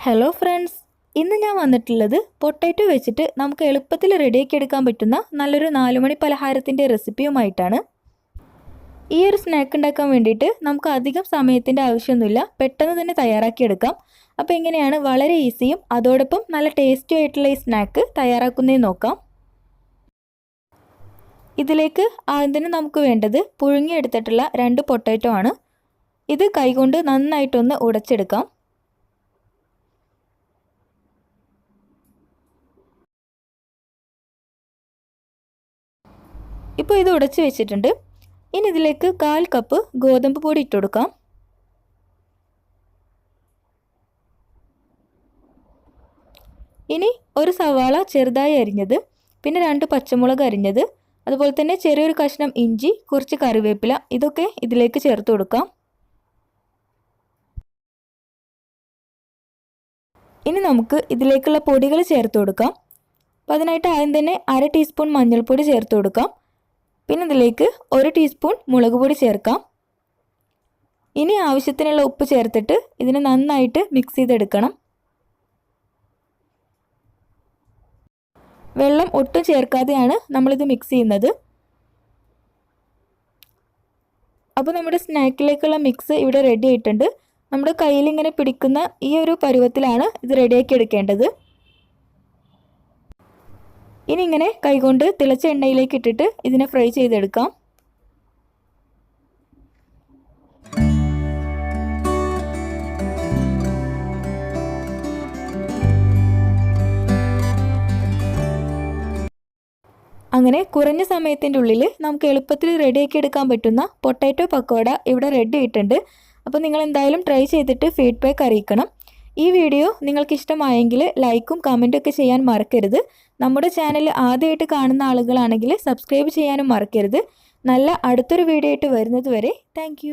Hello friends ഇന്ന് ഞാൻ വന്നിട്ടുള്ളത് പൊട്ടാറ്റോ വെച്ചിട്ട് നമുക്ക് എളുപ്പത്തിൽ റെഡിയാക്കി എടുക്കാൻ പറ്റുന്ന നല്ലൊരു നാലുമണി പലഹാരത്തിന്റെ റെസിപ്പിയുമായിട്ടാണ് ഈ ഒരു സ്നാക്ക് ഉണ്ടാക്കാൻ വേണ്ടിയിട്ട് നമുക്ക് അധികം സമയത്തിന്റെ ആവശ്യമൊന്നുമില്ല. പെട്ടെന്ന് തന്നെ തയ്യാറാക്കിയെടുക്കാം അപ്പോൾ എങ്ങനെയാണ്? വളരെ ഈസിയും അതോടൊപ്പം നല്ല ടേസ്റ്റി ആയിട്ടുള്ള ഈ സ്നാക്ക് തയ്യാറാക്കുന്നതെന്ന് നോക്കാം. ഇതിലേക്ക് ആദ്യം നമുക്ക് വേണ്ടത് പുഴുങ്ങിയെടുത്തിട്ടുള്ള രണ്ട് പൊട്ടാറ്റോ ആണ്. ഇത് കൈകൊണ്ട് നന്നായിട്ടൊന്ന് ഉടച്ചെടുക്കാം. ഇപ്പോൾ ഇത് ഉടച്ച് വെച്ചിട്ടുണ്ട്. ഇനി ഇതിലേക്ക് കാൽ കപ്പ് ഗോതമ്പ് പൊടി ഇട്ട് കൊടുക്കാം. ഇനി ഒരു സവാള ചെറുതായി അരിഞ്ഞത് പിന്നെ രണ്ട് പച്ചമുളക് അരിഞ്ഞത് അതുപോലെ തന്നെ ചെറിയൊരു കഷ്ണം ഇഞ്ചി കുറച്ച് കറിവേപ്പില ഇതൊക്കെ ഇതിലേക്ക് ചേർത്ത് കൊടുക്കാം. ഇനി നമുക്ക് ഇതിലേക്കുള്ള പൊടികൾ ചേർത്ത് കൊടുക്കാം. അപ്പോൾ അതിനായിട്ട് ആദ്യം തന്നെ അര ടീസ്പൂൺ മഞ്ഞൾപ്പൊടി ചേർത്ത് കൊടുക്കാം. പിന്നെ ഇതിലേക്ക് ഒരു ടീസ്പൂൺ മുളക് പൊടി ചേർക്കാം. ഇനി ആവശ്യത്തിനുള്ള ഉപ്പ് ചേർത്തിട്ട് ഇതിനെ നന്നായിട്ട് മിക്സ് ചെയ്തെടുക്കണം. വെള്ളം ഒട്ടും ചേർക്കാതെയാണ് നമ്മളിത് മിക്സ് ചെയ്യുന്നത്. അപ്പോൾ നമ്മുടെ സ്നാക്കിലേക്കുള്ള മിക്സ് ഇവിടെ റെഡി ആയിട്ടുണ്ട്. നമ്മുടെ കയ്യിൽ ഇങ്ങനെ പിടിക്കുന്ന ഈ ഒരു പരുവത്തിലാണ് ഇത് റെഡിയാക്കി എടുക്കേണ്ടത്. ഇനി ഇങ്ങനെ കൈകൊണ്ട് തിളച്ച എണ്ണയിലേക്ക് ഇട്ടിട്ട് ഇതിനെ ഫ്രൈ ചെയ്തെടുക്കാം. അങ്ങനെ കുറഞ്ഞ സമയത്തിന്റെ ഉള്ളിൽ നമുക്ക് എളുപ്പത്തിൽ റെഡിയാക്കി എടുക്കാൻ പറ്റുന്ന പൊട്ടാറ്റോ പക്കോട ഇവിടെ റെഡി ആയിട്ടുണ്ട്. അപ്പോൾ നിങ്ങൾ എന്തായാലും ട്രൈ ചെയ്തിട്ട് ഫീഡ്ബാക്ക് അറിയിക്കണം. ഈ വീഡിയോ നിങ്ങൾക്ക് ഇഷ്ടമായെങ്കിൽ ലൈക്കും കമന്റും ഒക്കെ ചെയ്യാൻ മറക്കരുത്. നമ്മുടെ ചാനൽ ആദ്യമായിട്ട് കാണുന്ന ആളുകളാണെങ്കിൽ സബ്സ്ക്രൈബ് ചെയ്യാനും മറക്കരുത്. നല്ല അടുത്തൊരു വീഡിയോ ആയിട്ട് വരുന്നത് വരെ താങ്ക്